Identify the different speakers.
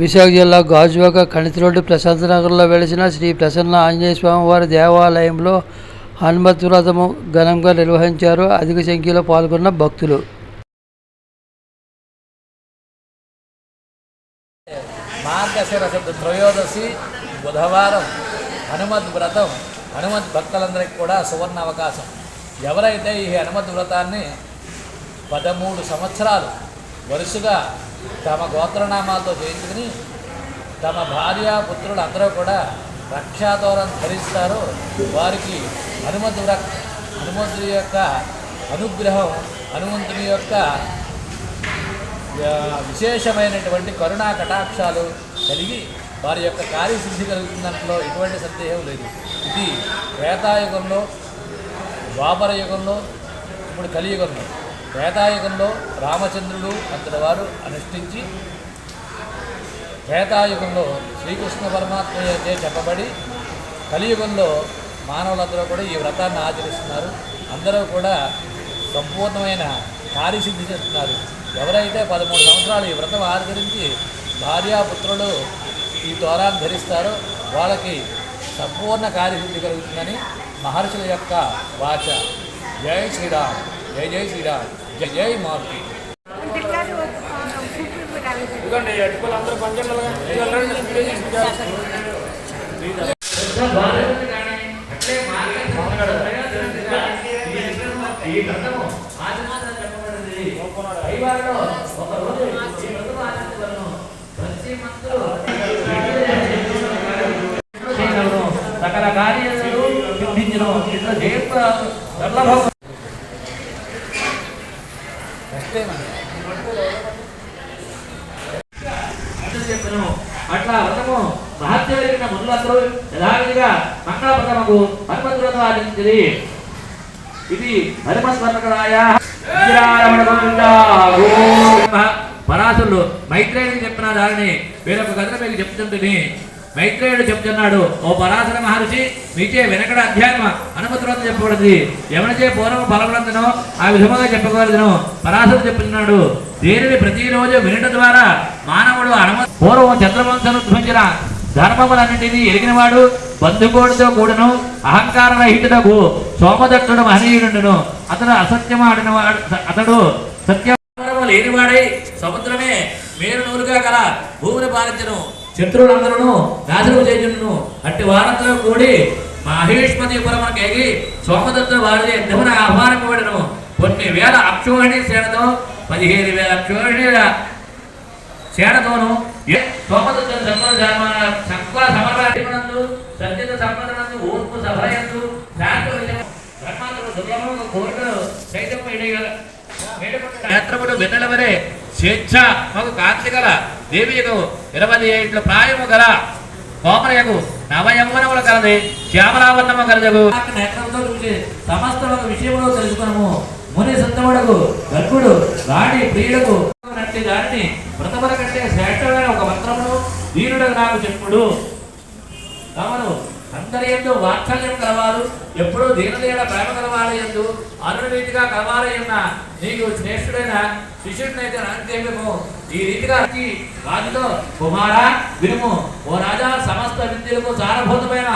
Speaker 1: విశాఖ జిల్లా గాజువాక కణితిరోడ్డు ప్రశాంత నగర్లో వెలిసిన శ్రీ ప్రసన్న ఆంజనేయ స్వామి వారి దేవాలయంలో హనుమత్ వ్రతము ఘనంగా నిర్వహించారు. అధిక సంఖ్యలో పాల్గొన్న భక్తులు.
Speaker 2: మార్గశిర త్రయోదశి బుధవారం హనుమద్ వ్రతం హనుమద్ భక్తులందరికీ కూడా సువర్ణ అవకాశం. ఎవరైతే ఈ హనుమద్ వ్రతాన్ని పదమూడు సంవత్సరాలు వరుసగా తమ గోత్రనామాలతో చేయించుకుని తమ భార్య పుత్రులు అందరూ కూడా రక్షాదూరం ధరిస్తారు. వారికి హనుమంతు హనుమంతుడి యొక్క అనుగ్రహం హనుమంతుని యొక్క విశేషమైనటువంటి కరుణా కటాక్షాలు కలిగి వారి యొక్క కార్యసిద్ధి కలుగుతున్నట్లో ఎటువంటి సందేహం లేదు. ఇది త్రేతాయుగంలో ద్వాపర యుగంలో ఇప్పుడు కలియుగంలో. త్రేతాయుగంలో రామచంద్రుడు అతడి వారు అనుష్ఠించి త్రేతాయుగంలో శ్రీకృష్ణ పరమాత్మ అయితే చెప్పబడి కలియుగంలో మానవులందరూ కూడా ఈ వ్రతాన్ని ఆచరిస్తున్నారు. అందరూ కూడా సంపూర్ణమైన కార్యసిద్ధి చేస్తున్నారు ఎవరైతే పదమూడు సంవత్సరాలు ఈ వ్రతం ఆచరించి భార్యాపుత్రులు ఈ తోరాన్ని ధరిస్తారో వాళ్ళకి సంపూర్ణ కార్యసిద్ధి కలుగుతుందని మహర్షుల యొక్క వాచ. జై శ్రీరామ్ జై జై శ్రీరామ్. జై జై మారుతి. సకల కార్యాలు సిద్ధించడం ఇట్లా చెప్పను అట్లా వ్రతము మహత్య కలిగిన మునులందరూ యథావిధిగా మంగళప్రదమకు హనుమంతులతో ఆచరించింది ఇది హనుమస్వర్ణకరాయ పరాశుడు మైత్రేయుడికి చెప్పిన దానిని వేరొక కథను మీకు చెప్తుంటుంది మైత్రేయుడు చెప్తున్నాడు ఓ పరాశర మహర్షి మీచే వెనకడ అధ్యాత్మ హనుమతులతో చెప్పబడింది. ఎవరిచే పూర్వం ఫలములందునో ఆ విధముగా చెప్పకూడదును పరాశరుడు చెప్పుతున్నాడు దేనిని ప్రతిరోజు వినడం ద్వారా మానవుడు హనుమ పూర్వం చంద్రవంశను ధ్వంచిన ధర్మములన్నింటినీ ఎరిగినవాడు బంధుకోడితో కూడను అహంకార రహితుడకు సోమదత్తుడు మహనీయుడును అతడు అసత్యమాడిన వాడు అతడు సత్య లేనివాడై సముద్రమే మేరు నూరుగా గల భూమిని పాలించను. శత్రువులందరూ నాశనం చేయును అట్టి వారంతో కూడి మహేష్మతిపురమునకు ఎగి సోమదత్తుడు వారి యుద్ధమున ఆహ్వానింపబడను కొన్ని వేల అక్షోహిణి సేనతో పదిహేను వేల అక్షోహిణి సేనతోను ఏ సోమదత్తుడు సమర్పణందు సత్యత సంపదనందు ఓర్పు సభయందు శాంతి విజయం బ్రహ్మాంతుడు వెన్నెలవరే స్వేచ్ఛ మాకు కాంతి గల దేవి యొక్క ఇరవై ఏట్ల ప్రాయము గల కోమరయకు నవయమ్మనములు కలది శ్యామలావర్ణము కలదగు. నేత్రంతో సమస్త ఒక విషయంలో తెలుసుకున్నాము ముని సంతముడకు గర్భుడు రాణి ప్రియుడకు నట్టి దానిని వ్రతముల కంటే శ్రేష్టమైన ఒక మంత్రమును వీరుడు నాకు చెప్పుడు. తమను అందరి ఎందు వాత్సల్యం కలవారు ఎప్పుడూ దీనదేన ప్రేమ కలవాలి ఎందు అనురీతిగా కలవాలి అన్న నీకు శ్రేష్ఠుడైన శిష్యుడినైతే ఈ రీతిగా రాజుతో కుమారా వినుము. ఓ రాజా సమస్త సారభూతమైన